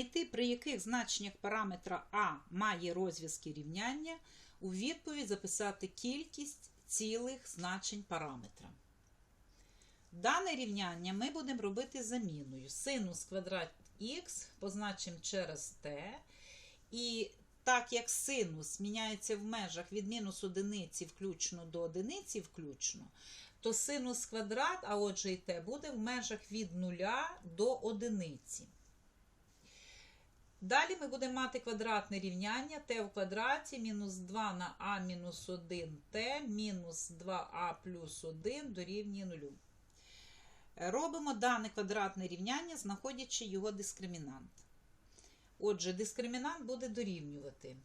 знайти, при яких значеннях параметра А має розв'язки рівняння, у відповідь записати кількість цілих значень параметра. Дане рівняння ми будемо робити заміною. Синус квадрат х позначимо через t. І так як синус міняється в межах від мінус одиниці включно до одиниці включно, то синус квадрат, а отже і t, буде в межах від 0 до одиниці. Далі ми будемо мати квадратне рівняння t в квадраті мінус 2 на а мінус 1 t мінус 2а плюс 1 дорівнює 0. Робимо дане квадратне рівняння, знаходячи його дискримінант. Отже, дискримінант буде дорівнювати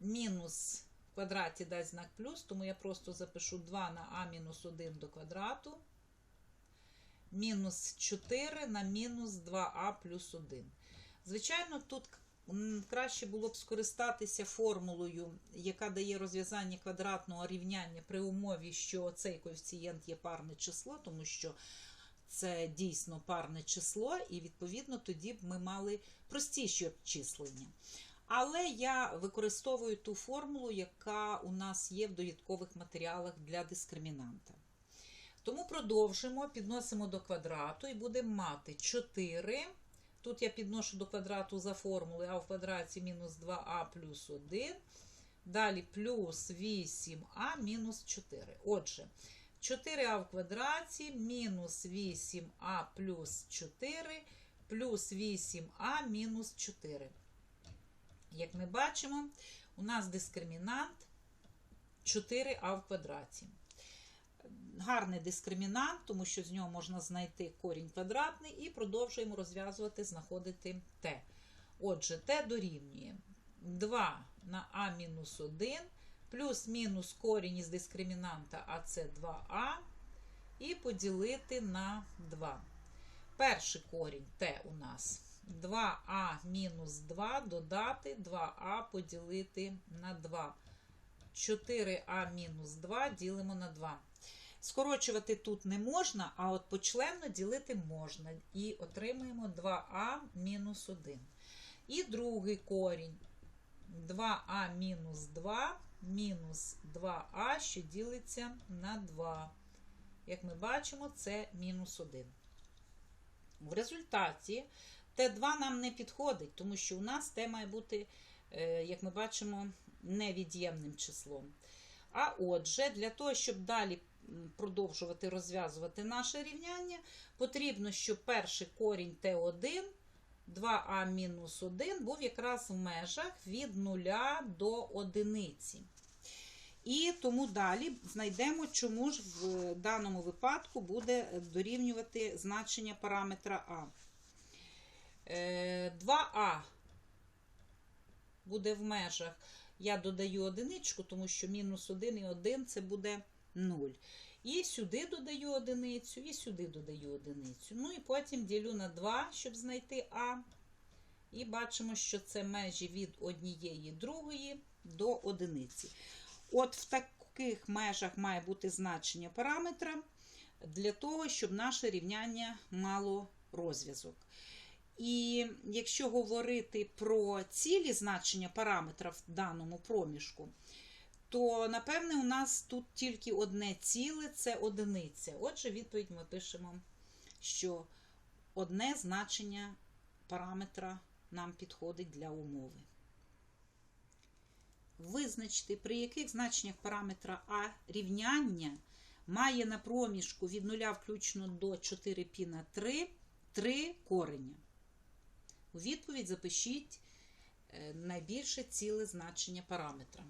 мінус в квадраті дасть знак плюс, тому я просто запишу 2 на а мінус 1 до квадрату, мінус 4 на мінус 2а плюс 1. Звичайно, тут краще було б скористатися формулою, яка дає розв'язання квадратного рівняння при умові, що цей коефіцієнт є парне число, тому що це дійсно парне число, і відповідно тоді б ми мали простіші обчислення. Але я використовую ту формулу, яка у нас є в довідкових матеріалах для дискримінанта. Тому продовжимо, підносимо до квадрату і будемо мати 4. Тут я підношу до квадрату за формулою а в квадраті мінус 2а плюс 1. Далі плюс 8а мінус 4. Отже, 4а в квадраті мінус 8а плюс 4 плюс 8а мінус 4. Як ми бачимо, у нас дискримінант 4а в квадраті. Гарний дискримінант, тому що з нього можна знайти корінь квадратний, і продовжуємо розв'язувати, знаходити t. Отже, t дорівнює 2 на а мінус 1 плюс-мінус корінь із дискримінанта, а це 2а, і поділити на 2. Перший корінь t у нас 2а мінус 2 додати 2а поділити на 2. 4а мінус 2 ділимо на 2. Скорочувати тут не можна, а от почленно ділити можна. І отримуємо 2а мінус 1. І другий корінь 2а мінус 2 мінус 2а, що ділиться на 2. Як ми бачимо, це мінус 1. В результаті Т2 нам не підходить, тому що у нас Т має бути, е, як ми бачимо, невід'ємним числом. А отже, для того, щоб далі продовжувати розв'язувати наше рівняння, потрібно, щоб перший корінь Т1, 2а-1 був якраз в межах від 0 до 1. І тому далі знайдемо, чому ж в даному випадку буде дорівнювати значення параметра А. 2а буде в межах. Я додаю одиничку, тому що мінус 1 і 1 це буде 0. І сюди додаю одиницю, і сюди додаю одиницю. Ну і потім ділю на 2, щоб знайти А. І бачимо, що це межі від однієї другої до одиниці. От в таких межах має бути значення параметра для того, щоб наше рівняння мало розв'язок. І якщо говорити про цілі значення параметра в даному проміжку, то, напевне, у нас тут тільки одне ціле це одиниця. Отже, відповідь ми пишемо, що одне значення параметра нам підходить для умови. Визначте, при яких значеннях параметра А рівняння має на проміжку від 0 включно до 4π на 3 3 корення. У відповідь запишіть найбільше ціле значення параметра.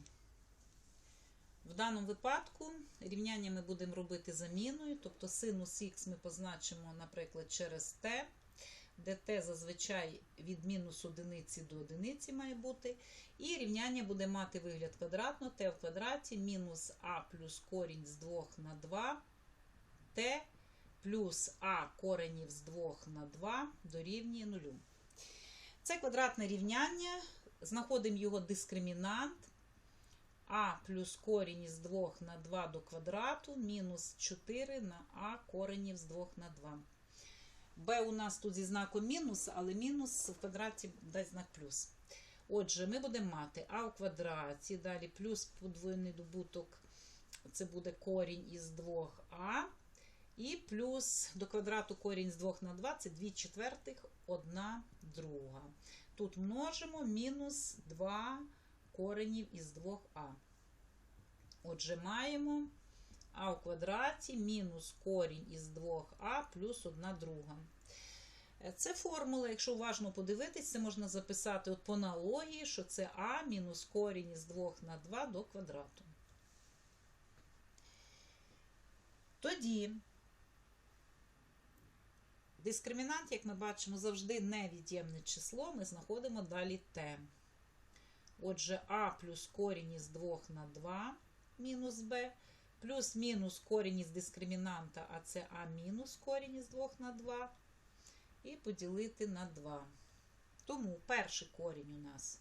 В даному випадку рівняння ми будемо робити заміною, тобто синус х ми позначимо, наприклад, через t, де t зазвичай від мінус одиниці до одиниці має бути. І рівняння буде мати вигляд квадратно, t в квадраті мінус а плюс корінь з 2 на 2, t плюс а коренів з 2 на 2 дорівнює 0. Це квадратне рівняння, знаходимо його дискримінант. А плюс корінь із 2 на 2 до квадрату мінус 4 на А коренів з 2 на 2. b у нас тут зі знаком мінус, але мінус в квадраті дасть знак плюс. Отже, ми будемо мати а в квадраті, далі плюс подвоєний добуток, це буде корінь із 2а. І плюс до квадрату корінь з 2 на 2 це 2 четвертих, 1 друга. Тут множимо мінус 2 коренів із 2а. Отже, маємо а в квадраті мінус корінь із 2а плюс 1 друга. Е, Це формула, якщо уважно подивитись, це можна записати от по аналогії, що це а мінус корінь із 2 на 2 до квадрату. Тоді дискримінант, як ми бачимо, завжди невід'ємне число, ми знаходимо далі t. Отже, а плюс корінь із 2 на 2 мінус b, плюс мінус корінь із дискримінанта, а це а мінус корінь із 2 на 2, і поділити на 2. Тому перший корінь у нас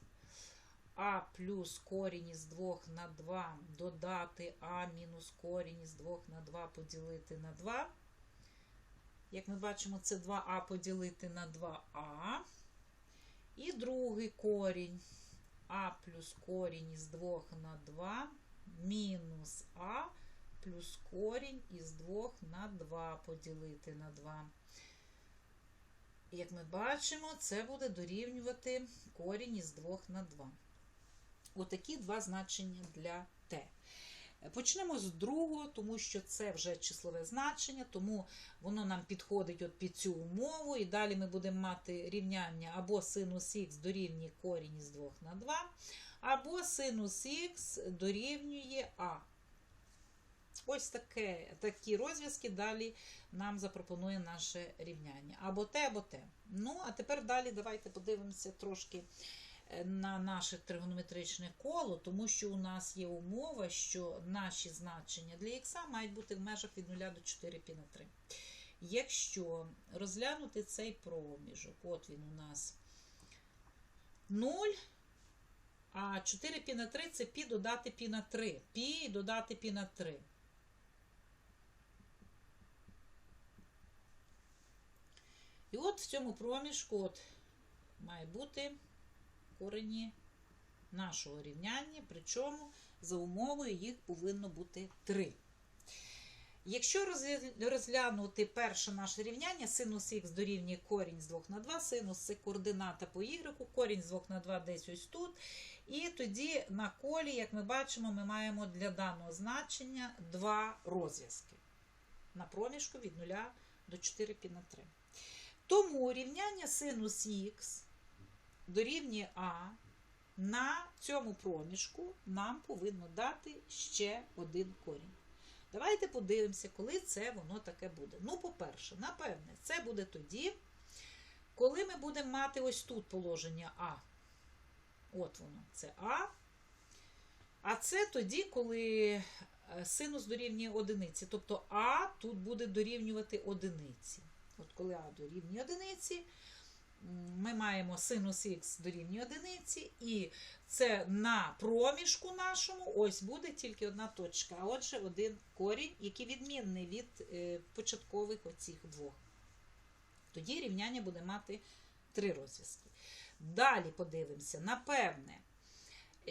а плюс корінь із 2 на 2 додати а мінус корінь із 2 на 2 поділити на 2. Як ми бачимо, це 2а поділити на 2а. І другий корінь а плюс корінь із 2 на 2 мінус а плюс корінь із 2 на 2 поділити на 2. Як ми бачимо, це буде дорівнювати корінь із 2 на 2. Отакі два значення для t. Почнемо з другого, тому що це вже числове значення, тому воно нам підходить от під цю умову. І далі ми будемо мати рівняння або синус х дорівнює корінь із 2 на 2, або синус х дорівнює а. Ось таке, такі розв'язки далі нам запропонує наше рівняння. Або те, або те. Ну, а тепер далі давайте подивимося трошки на наше тригонометричне коло, тому що у нас є умова, що наші значення для х мають бути в межах від 0 до 4 π на 3. Якщо розглянути цей проміжок, от він у нас 0, а 4 пі на 3 це пі додати пі на 3. Пі додати пі на 3. І от в цьому проміжку от має бути корені нашого рівняння, причому за умовою їх повинно бути 3. Якщо розглянути перше наше рівняння, синус х дорівнює корінь з 2 на 2, синус це координата по y, корінь з 2 на 2 десь ось тут. І тоді на колі, як ми бачимо, ми маємо для даного значення два розв'язки на проміжку від 0 до 4 π на 3. Тому рівняння синус х дорівнює А, на цьому проміжку нам повинно дати ще один корінь. Давайте подивимося, коли це воно таке буде. Ну, по-перше, напевне, це буде тоді, коли ми будемо мати ось тут положення А. От воно, це А. А це тоді, коли синус дорівнює одиниці. Тобто А тут буде дорівнювати одиниці. От коли А дорівнює одиниці, ми маємо синус х дорівнює одиниці, і це на проміжку нашому ось буде тільки одна точка, а отже, один корінь, який відмінний від е, початкових оцих двох. Тоді рівняння буде мати три розв'язки. Далі подивимося, напевне,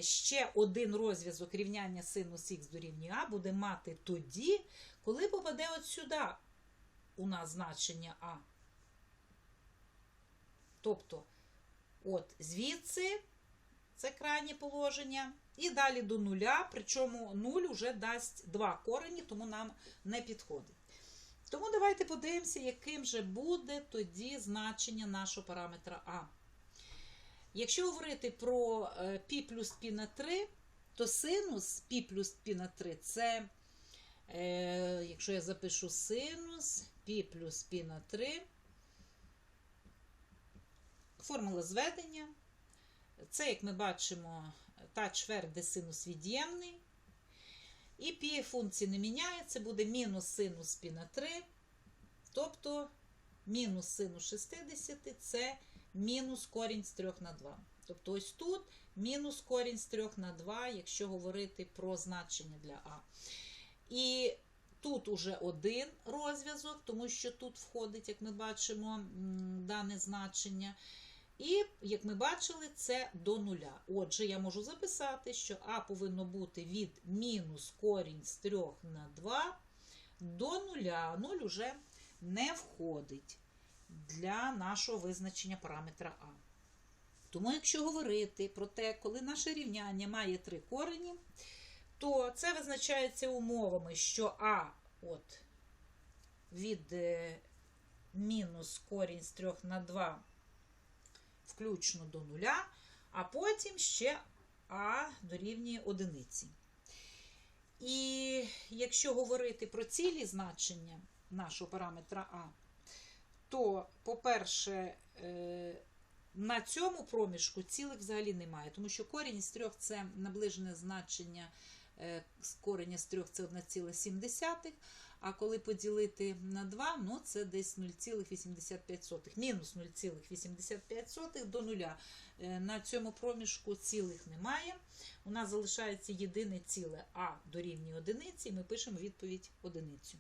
ще один розв'язок рівняння синус х дорівнює А буде мати тоді, коли попаде от сюди у нас значення А. Тобто, от звідси це крайнє положення, і далі до нуля, причому 0 вже дасть два корені, тому нам не підходить. Тому давайте подивимося, яким же буде тоді значення нашого параметра А. Якщо говорити про π плюс π на 3, то синус π плюс π на 3 це, е, якщо я запишу синус π плюс π на 3, формула зведення. Це, як ми бачимо, та чверть, де синус від'ємний. І пі функції не міняється, буде мінус синус пі на 3. Тобто мінус синус 60 це мінус корінь з 3 на 2. Тобто ось тут мінус корінь з 3 на 2, якщо говорити про значення для А. І Тут уже один розв'язок, тому що тут входить, як ми бачимо, дане значення. І, як ми бачили, це до нуля. Отже, я можу записати, що А повинно бути від мінус корінь з 3 на 2 до нуля. Нуль уже не входить для нашого визначення параметра А. Тому, якщо говорити про те, коли наше рівняння має три корені, то це визначається умовами, що А от від е, мінус корінь з 3 на 2 включно до нуля, а потім ще А дорівнює одиниці. І якщо говорити про цілі значення нашого параметра А, то, по-перше, е, на цьому проміжку цілих взагалі немає, тому що корінь з трьох це наближене значення е, з кореня з трьох це 1,7, а коли поділити на 2, ну це десь 0,85. Мінус 0,85 до нуля. Е, На цьому проміжку цілих немає. У нас залишається єдине ціле А дорівнює одиниці, і ми пишемо відповідь одиницю.